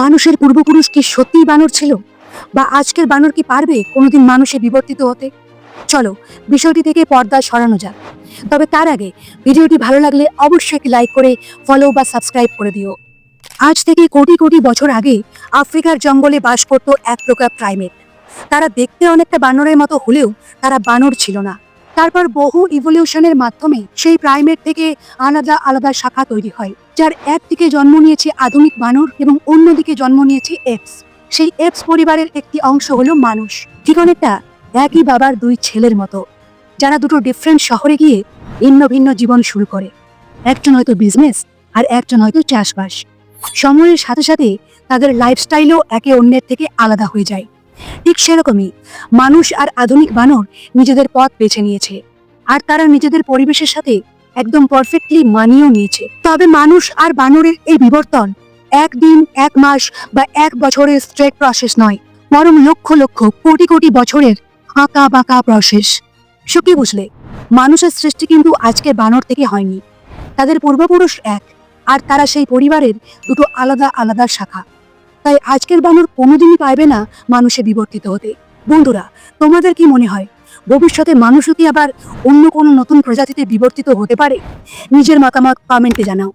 মানুষের পূর্বপুরুষ কি সত্যিই বানর ছিল? বা আজকের বানর কি পারবে কোনোদিন মানুষে বিবর্তিত হতে? চলো, বিষয়টি থেকে পর্দা সরানো যাক। তবে তার আগে ভিডিওটি ভালো লাগলে অবশ্যই একটি লাইক করে ফলো বা সাবস্ক্রাইব করে দিও। আজ থেকে কোটি কোটি বছর আগে আফ্রিকার জঙ্গলে বাস করত এক প্রকার প্রাইমেট তারা দেখতে অনেকটা বানরের মতো হলেও তারা বানর ছিল না। তারপর বহু ইভলিউশনের মাধ্যমে সেই প্রাইমেট থেকে আলাদা আলাদা শাখা তৈরি হয়, যার একদিকে জন্ম নিয়েছে আধুনিক বানর এবং অন্যদিকে জন্ম নিয়েছে এপস সেই এপস পরিবারের একটি অংশ হলো মানুষ। ঠিক অনেকটা একই বাবার দুই ছেলের মতো, যারা দুটো ডিফারেন্ট শহরে গিয়ে ভিন্ন ভিন্ন জীবন শুরু করে। একজন হয়তো বিজনেস আর একজন হয়তো চাষবাস। সময়ের সাথে সাথে তাদের লাইফস্টাইলও একে অন্যের থেকে আলাদা হয়ে যায়। ঠিক সেরকমই মানুষ আর আধুনিক বানর নিজেদের পথ বেছে নিয়েছে। আর তারা নিজেদের পরিবেশের সাথে একদম পারফেক্টলি মানিয়েও নিয়েছে। তবে মানুষ আর বানরের এই বিবর্তন একদিন, এক মাস বা এক বছরের স্ট্রেট প্রসেস নয়, বরং লক্ষ লক্ষ, কোটি কোটি বছরের আঁকা বাঁকা প্রসেস সো বুঝলে? মানুষের সৃষ্টি কিন্তু আজকে বানর থেকে হয়নি। তাদের পূর্বপুরুষ এক, আর তারা সেই পরিবারের দুটো আলাদা আলাদা শাখা। তাই আজকের বানর কোনোদিনই পাইবে না মানুষে বিবর্তিত হতে। বন্ধুরা, তোমাদের কি মনে হয়? ভবিষ্যতে মানুষও কি আবার অন্য কোনো নতুন প্রজাতিতে বিবর্তিত হতে পারে? নিজের মতামত কমেন্টে জানাও।